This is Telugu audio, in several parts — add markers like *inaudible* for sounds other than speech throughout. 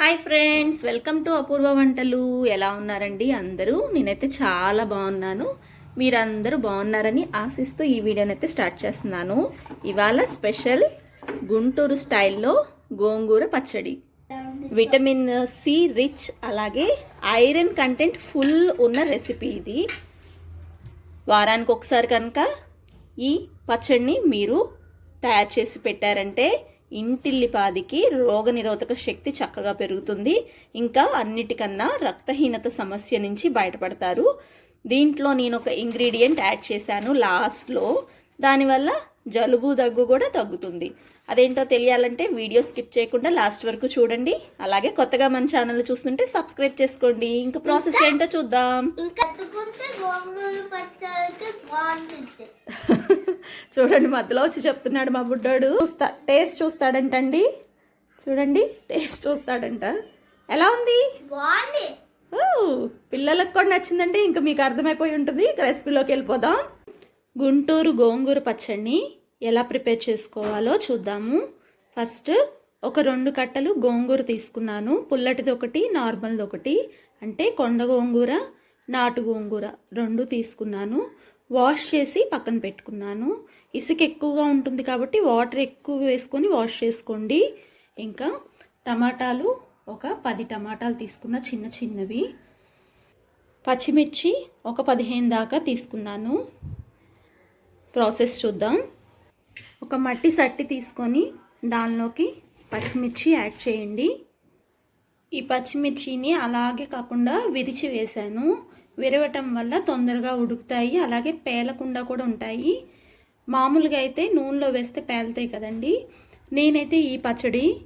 Hi friends welcome to Apoorva వంటలు. ఎలా ఉన్నారండి అందరూ? నేనైతే చాలా బాగున్నాను. మీరందరూ బాగున్నారని ఆశిస్తూ ఈ వీడియోని అయితే స్టార్ట్ చేస్తున్నాను. ఇవాళ స్పెషల్ గుంటూరు స్టైల్లో గోంగూర పచ్చడి. విటమిన్ సి రిచ్ అలాగే ఐరన్ కంటెంట్ ఫుల్ ఉన్న రెసిపీ ఇది. వారానికి ఒకసారి కనుక ఈ పచ్చడిని మీరు తయారు చేసి పెట్టారంటే ఇంటిల్లిపాదికి రోగనిరోధక శక్తి చక్కగా పెరుగుతుంది. ఇంకా అన్నిటికన్నా రక్తహీనత సమస్య నుంచి బయటపడతారు. దీంట్లో నేను ఒక ఇంగ్రీడియంట్ యాడ్ చేశాను లాస్ట్లో. దానివల్ల జలుబు దగ్గు కూడా తగ్గుతుంది. అదేంటో తెలియాలంటే వీడియో స్కిప్ చేయకుండా లాస్ట్ వరకు చూడండి. అలాగే కొత్తగా మన ఛానల్ చూస్తుంటే సబ్స్క్రైబ్ చేసుకోండి. ఇంకా ప్రాసెస్ ఏంటో చూద్దాం. ఇంకా *laughs* చూడండి మధ్యలో వచ్చి చెప్తున్నాడు మా బుడ్డోడు. చూస్తా టేస్ట్ చూస్తాడంటండి. చూడండి టేస్ట్ చూస్తాడంట. ఎలా ఉంది? పిల్లలకు కూడా నచ్చిందంటే ఇంకా మీకు అర్థమైపోయి ఉంటుంది. రెసిపీలోకి వెళ్ళిపోదాం. గుంటూరు గోంగూర పచ్చడిని ఎలా ప్రిపేర్ చేసుకోవాలో చూద్దాము. ఫస్ట్ ఒక రెండు కట్టలు గోంగూర తీసుకున్నాను. పుల్లటిది ఒకటి నార్మల్ది ఒకటి. అంటే కొండ గోంగూర నాటు గోంగూర రెండు తీసుకున్నాను. వాష్ చేసి పక్కన పెట్టుకున్నాను. ఇసుక ఎక్కువగా ఉంటుంది కాబట్టి వాటర్ ఎక్కువ వేసుకొని వాష్ చేసుకోండి. ఇంకా టమాటాలు ఒక పది టమాటాలు తీసుకున్న చిన్న చిన్నవి. పచ్చిమిర్చి ఒక పదిహేను దాకా తీసుకున్నాను. ప్రాసెస్ చూద్దాం. ఒక మట్టి సట్టి తీసుకొని దానిలోకి పచ్చిమిర్చి యాడ్ చేయండి. ఈ పచ్చిమిర్చిని అలాగే కాకుండా విరిచి వేశాను. విరవటం వల్ల తొందరగా ఉడుకుతాయి. అలాగే పేలకుండా కూడా ఉంటాయి. మామూలుగా అయితే నూనెలో వేస్తే పేలుతాయి కదండి. నేనైతే ఈ పచ్చడి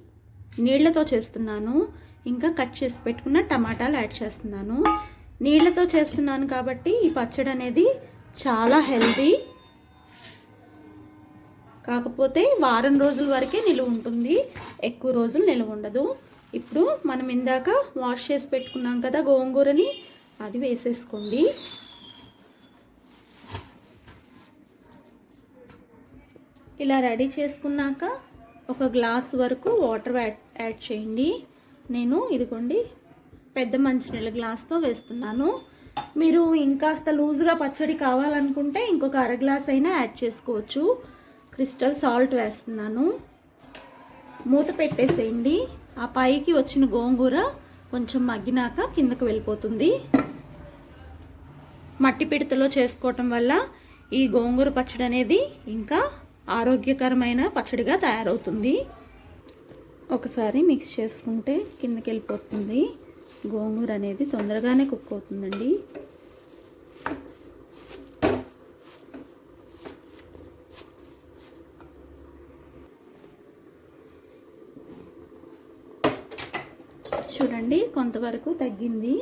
నీళ్ళతో చేస్తున్నాను. ఇంకా కట్ చేసి పెట్టుకున్న టమాటాలు యాడ్ చేస్తున్నాను. నీళ్ళతో చేస్తున్నాను కాబట్టి ఈ పచ్చడి అనేది చాలా హెల్తీ. కాకపోతే వారం రోజుల వరకే నిలువ ఉంటుంది. ఎక్కువ రోజులు నిలువ ఉండదు. ఇప్పుడు మనం ఇందాక వాష్ చేసి పెట్టుకున్నాం కదా గోంగూరని అది వేసేసుకోండి. ఇలా రెడీ చేసుకున్నాక ఒక గ్లాస్ వరకు వాటర్ యాడ్ యాడ్ చేయండి. నేను ఇదిగోండి పెద్ద మంచినీళ్ళ గ్లాస్తో వేస్తున్నాను. మీరు ఇంకాస్త లూజ్గా పచ్చడి కావాలనుకుంటే ఇంకొక అర గ్లాస్ అయినా యాడ్ చేసుకోవచ్చు. క్రిస్టల్ సాల్ట్ వేస్తున్నాను. మూత పెట్టేసేయండి. ఆ పైకి వచ్చిన గోంగూర కొంచెం మగ్గినాక కిందకు వెళ్ళిపోతుంది. మట్టి పిడతలో చేసుకోవటం వల్ల ఈ గోంగూర పచ్చడి అనేది ఇంకా ఆరోగ్యకరమైన పచ్చడిగా తయారవుతుంది. ఒకసారి మిక్స్ చేసుకుంటే కిందకి వెళ్ళిపోతుంది. గోంగూర అనేది తొందరగానే కుక్ అవుతుందండి. చూడండి కొంతవరకు తగ్గింది.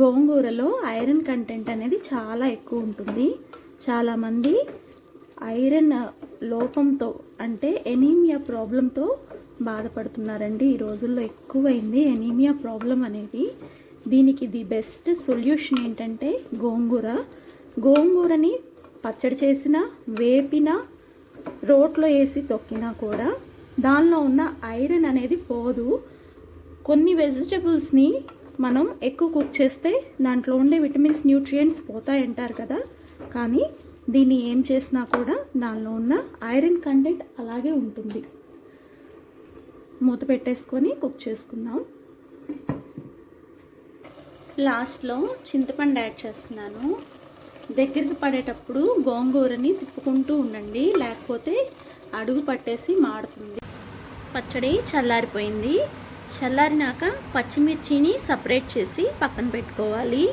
గోంగూరలో ఐరన్ కంటెంట్ అనేది చాలా ఎక్కువ ఉంటుంది. చాలామంది ఐరన్ లోపంతో అంటే ఎనీమియా ప్రాబ్లంతో బాధపడుతున్నారండి. ఈ రోజుల్లో ఎక్కువైంది ఎనీమియా ప్రాబ్లం అనేది. దీనికి ది బెస్ట్ సొల్యూషన్ ఏంటంటే గోంగూర. గోంగూరని పచ్చడి చేసిన వేపిన రోట్లో వేసి తొక్కినా కూడా దానిలో ఉన్న ఐరన్ అనేది పోదు. కొన్ని వెజిటబుల్స్ని మనం ఎక్కువ కుక్ చేస్తే దాంట్లో ఉండే విటమిన్స్ న్యూట్రియంట్స్ పోతాయంటారు కదా. కానీ దీన్ని ఏం చేసినా కూడా దానిలో ఉన్న ఐరన్ కంటెంట్ అలాగే ఉంటుంది. మూత పెట్టేసుకొని కుక్ చేసుకుందాం. లాస్ట్లో చింతపండు యాడ్ చేస్తున్నాను. దగ్గరికి పడేటప్పుడు గోంగూరని తిప్పుకుంటూ ఉండండి లేకపోతే అడుగు పట్టేసి మాడుతుంది. పచ్చడి చల్లారిపోయింది. చల్లారినాక పచ్చిమిర్చిని సపరేట్ చేసి పక్కన పెట్టుకోవాలి.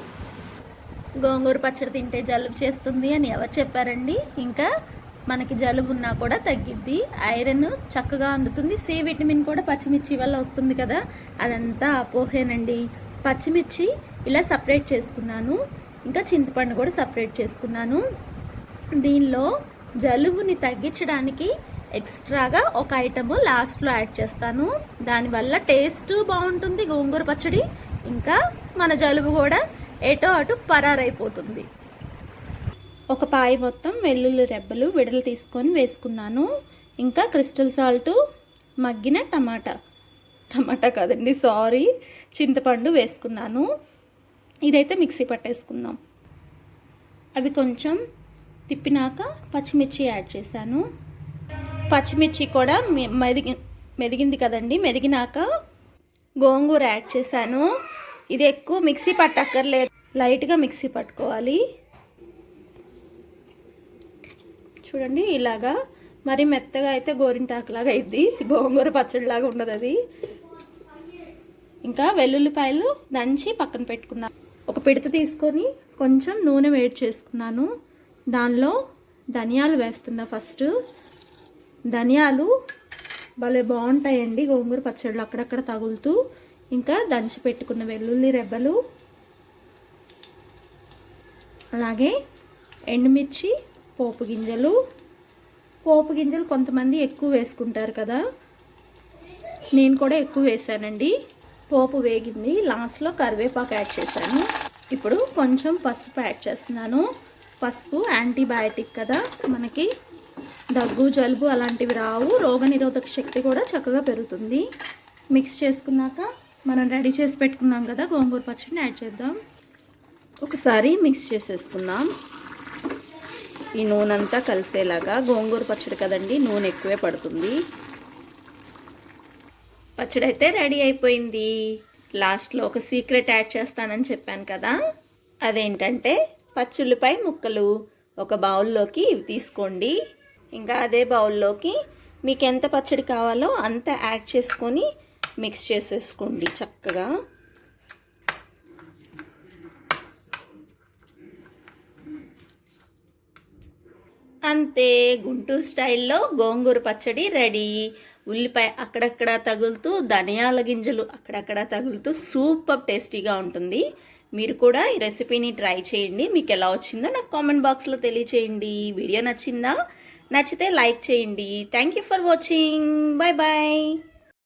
గోంగూర పచ్చడి తింటే జలుబు చేస్తుంది అని ఎవరు చెప్పారండి? ఇంకా మనకి జలుబు ఉన్నా కూడా తగ్గిద్ది. ఐరన్ చక్కగా అందుతుంది. సి విటమిన్ కూడా పచ్చిమిర్చి వల్ల వస్తుంది కదా? అదంతా అపోహేనండి. పచ్చిమిర్చి ఇలా సపరేట్ చేసుకున్నాను. ఇంకా చింతపండు కూడా సపరేట్ చేసుకున్నాను. దీనిలో జలుబుని తగ్గించడానికి ఎక్స్ట్రాగా ఒక ఐటమ్ లాస్ట్లో యాడ్ చేస్తాను. దానివల్ల టేస్ట్ బాగుంటుంది గోంగూర పచ్చడి ఇంకా మన జలుబు కూడా ఎటో అటు పరారైపోతుంది. ఒక పాయి మొత్తం వెల్లుల్లి రెబ్బలు విడలు తీసుకొని వేసుకున్నాను. ఇంకా క్రిస్టల్ సాల్ట్ మగ్గిన టమాటా. టమాటా కాదండి సారీ చింతపండు వేసుకున్నాను. ఇదైతే మిక్సీ పట్టేసుకుందాం. అవి కొంచెం తిప్పినాక పచ్చిమిర్చి యాడ్ చేశాను. పచ్చిమిర్చి కూడా మె- మెదిగి మెదిగింది కదండి. మెదిగినాక గోంగూర యాడ్ చేశాను. ఇది ఎక్కువ మిక్సీ పట్టక్కర్లేదు. లైట్గా మిక్సీ పట్టుకోవాలి. చూడండి ఇలాగా మరి మెత్తగా అయితే గోరింటాకులాగా అయింది గోంగూర పచ్చడిలాగా ఉండదు అది ఇంకా వెల్లుల్లిపాయలు దంచి పక్కన పెట్టుకున్నాను ఒక పిడత తీసుకొని కొంచెం నూనె వేడి చేసుకున్నాను. దానిలో ధనియాలు వేస్తున్నా ఫస్ట్. ధనియాలు భలే బాగుంటాయండి గోంగూర పచ్చళ్ళు అక్కడక్కడ తగులుతూ. ఇంకా దంచి పెట్టుకున్న వెల్లుల్లి రెబ్బలు. అలాగే ఎండుమిర్చి పోపు గింజలు. పోపు గింజలు కొంతమంది ఎక్కువ వేసుకుంటారు కదా. నేను కూడా ఎక్కువ వేసానండి. పోపు వేగింది. లాస్ట్లో కరివేపాకు యాడ్ చేశాను. ఇప్పుడు కొంచెం పసుపు యాడ్ చేస్తున్నాను. పసుపు యాంటీబయాటిక్ కదా మనకి. దగ్గు జలుబు అలాంటివి రావు. రోగనిరోధక శక్తి కూడా చక్కగా పెరుగుతుంది. మిక్స్ చేసుకున్నాక మనం రెడీ చేసి పెట్టుకున్నాం కదా గోంగూర పచ్చడిని యాడ్ చేద్దాం. ఒకసారి మిక్స్ చేసేసుకుందాం. ఈ నూనె అంతా కలిసేలాగా గోంగూర పచ్చడి కదండి నూనె ఎక్కువే పడుతుంది. పచ్చడి అయితే రెడీ అయిపోయింది. లాస్ట్లో ఒక సీక్రెట్ యాడ్ చేస్తానని చెప్పాను కదా. అదేంటంటే పచ్చుల్లిపాయ ముక్కలు ఒక బౌల్లోకి ఇవి తీసుకోండి. ఇంకా అదే బౌల్లోకి మీకు ఎంత పచ్చడి కావాలో అంత యాడ్ చేసుకొని మిక్స్ చేసేసుకోండి చక్కగా. అంతే గుంటూరు స్టైల్లో గోంగూర పచ్చడి రెడీ. ఉల్లిపాయ అక్కడక్కడ తగులుతూ ధనియాల గింజలు అక్కడక్కడ తగులుతూ సూపర్ టేస్టీగా ఉంటుంది. మీరు కూడా ఈ రెసిపీని ట్రై చేయండి. మీకు ఎలా వచ్చిందో నాకు కామెంట్ బాక్స్లో తెలియచేయండి. వీడియో నచ్చిందా? నచ్చితే లైక్ చేయండి. Thank you for watching bye bye